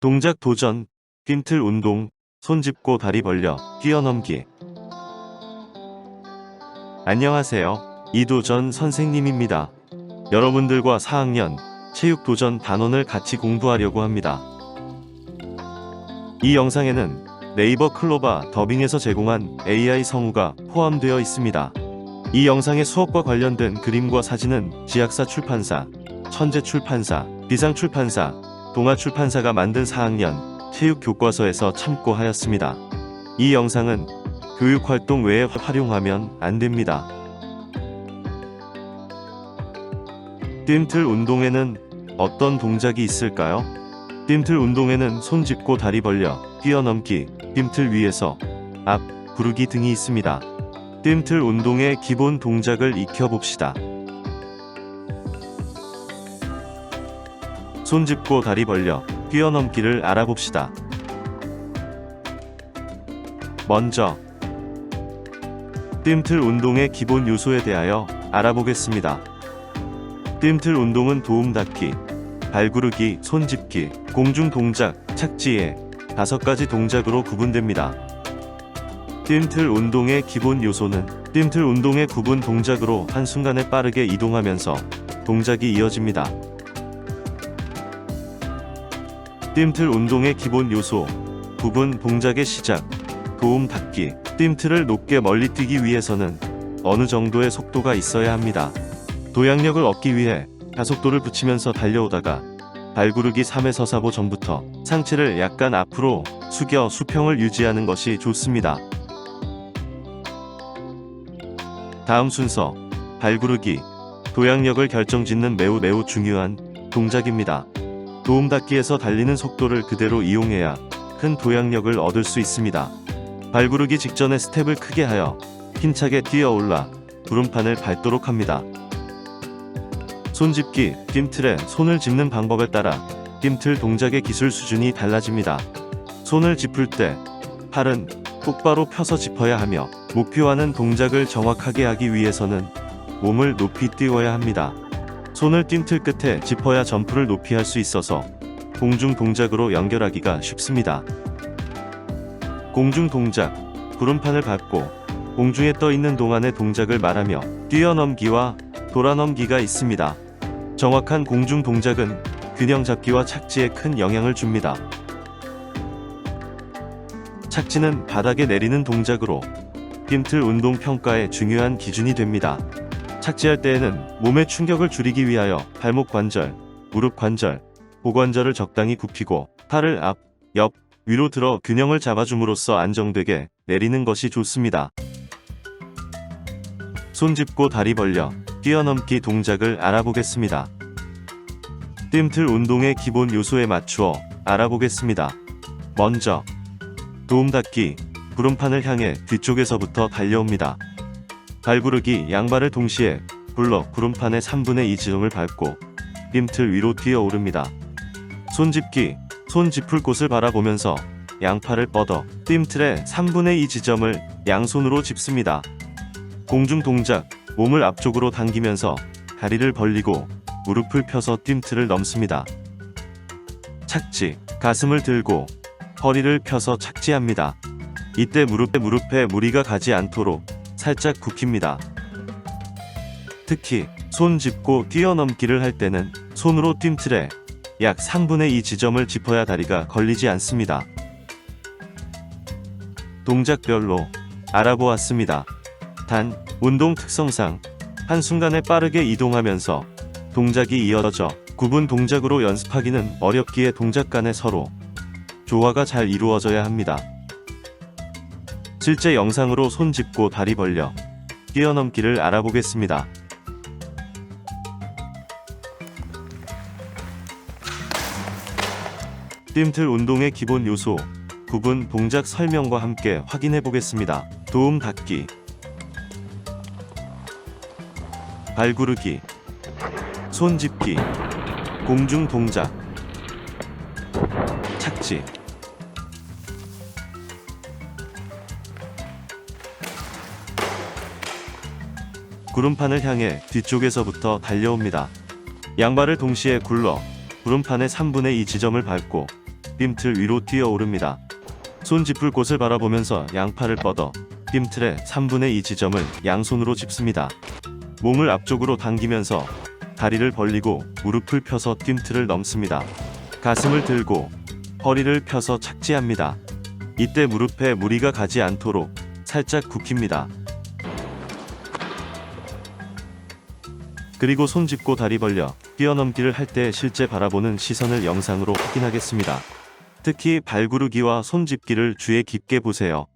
동작 도전, 핀틀 운동, 손 짚고 다리 벌려, 뛰어넘기. 안녕하세요. 이도전 선생님입니다. 여러분들과 4학년 체육도전 단원을 같이 공부하려고 합니다. 이 영상에는 네이버 클로바 더빙에서 제공한 AI 성우가 포함되어 있습니다. 이 영상의 수업과 관련된 그림과 사진은 지학사 출판사, 천재 출판사, 비상 출판사, 동아 출판사가 만든 4학년 체육 교과서에서 참고하였습니다. 이 영상은 교육 활동 외에 활용하면 안 됩니다. 뜀틀 운동에는 어떤 동작이 있을까요? 뜀틀 운동에는 손 짚고 다리 벌려, 뛰어넘기, 뜀틀 위에서 앞, 구르기 등이 있습니다. 뜀틀 운동의 기본 동작을 익혀봅시다. 손 짚고 다리 벌려, 뛰어넘기를 알아봅시다. 먼저, 뜀틀 운동의 기본 요소에 대하여 알아보겠습니다. 뜀틀 운동은 도움 닫기, 발구르기, 손 짚기, 공중 동작, 착지에 다섯 가지 동작으로 구분됩니다. 뜀틀 운동의 기본 요소는 뜀틀 운동의 구분 동작으로 한순간에 빠르게 이동하면서 동작이 이어집니다. 뜀틀 운동의 기본 요소 구분 동작의 시작 도움 닫기 뜀틀을 높게 멀리 뛰기 위해서는 어느 정도의 속도가 있어야 합니다. 도약력을 얻기 위해 가속도를 붙이면서 달려오다가 발구르기 3에서 4보 전부터 상체를 약간 앞으로 숙여 수평을 유지하는 것이 좋습니다. 다음 순서 발구르기 도약력을 결정짓는 매우 매우 중요한 동작입니다. 도움 닫기에서 달리는 속도를 그대로 이용해야 큰 도약력을 얻을 수 있습니다. 발구르기 직전에 스텝을 크게 하여 힘차게 뛰어올라 구름판을 밟도록 합니다. 손집기, 뜀틀에 손을 짚는 방법에 따라 뜀틀 동작의 기술 수준이 달라집니다. 손을 짚을 때 팔은 똑바로 펴서 짚어야 하며 목표하는 동작을 정확하게 하기 위해서는 몸을 높이 띄워야 합니다. 손을 뜀틀 끝에 짚어야 점프를 높이 할 수 있어서 공중 동작으로 연결하기가 쉽습니다. 공중 동작, 구름판을 밟고 공중에 떠 있는 동안의 동작을 말하며 뛰어넘기와 돌아넘기가 있습니다. 정확한 공중 동작은 균형 잡기와 착지에 큰 영향을 줍니다. 착지는 바닥에 내리는 동작으로 뜀틀 운동 평가의 중요한 기준이 됩니다. 착지할 때에는 몸의 충격을 줄이기 위하여 발목 관절, 무릎 관절, 고관절을 적당히 굽히고 팔을 앞, 옆, 위로 들어 균형을 잡아줌으로써 안정되게 내리는 것이 좋습니다. 손 짚고 다리 벌려 뛰어넘기 동작을 알아보겠습니다. 뜀틀 운동의 기본 요소에 맞추어 알아보겠습니다. 먼저 도움 닫기 구름판을 향해 뒤쪽에서부터 달려옵니다. 발구르기 양발을 동시에 굴러 구름판의 3분의 2 지점을 밟고 뜀틀 위로 뛰어오릅니다. 손짚기 손 짚을 곳을 바라보면서 양팔을 뻗어 뜀틀의 3분의 2 지점을 양손으로 짚습니다. 공중 동작 몸을 앞쪽으로 당기면서 다리를 벌리고 무릎을 펴서 뜀틀을 넘습니다. 착지 가슴을 들고 허리를 펴서 착지합니다. 이때 무릎에 무릎에 무리가 가지 않도록 살짝 굽힙니다. 특히 손 짚고 뛰어넘기를 할 때는 손으로 뜀틀에 약 3분의 2 지점을 짚어야 다리가 걸리지 않습니다. 동작별로 알아보았습니다. 단, 운동 특성상 한순간에 빠르게 이동하면서 동작이 이어져 구분 동작으로 연습하기는 어렵기에 동작 간에 서로 조화가 잘 이루어져야 합니다. 실제 영상으로 손 짚고 다리 벌려 뛰어넘기를 알아보겠습니다. 뜀틀 운동의 기본 요소, 구분 동작 설명과 함께 확인해 보겠습니다. 도움 닫기, 발구르기, 손 짚기, 공중 동작, 착지. 구름판을 향해 뒤쪽에서부터 달려옵니다. 양발을 동시에 굴러 구름판의 3분의 2 지점을 밟고 빔틀 위로 뛰어오릅니다. 손 짚을 곳을 바라보면서 양팔을 뻗어 빔틀의 3분의 2 지점을 양손으로 짚습니다. 몸을 앞쪽으로 당기면서 다리를 벌리고 무릎을 펴서 빔틀을 넘습니다. 가슴을 들고 허리를 펴서 착지합니다. 이때 무릎에 무리가 가지 않도록 살짝 굽힙니다. 그리고 손 짚고 다리 벌려 뛰어넘기를 할 때 실제 바라보는 시선을 영상으로 확인하겠습니다. 특히 발구르기와 손 짚기를 주의 깊게 보세요.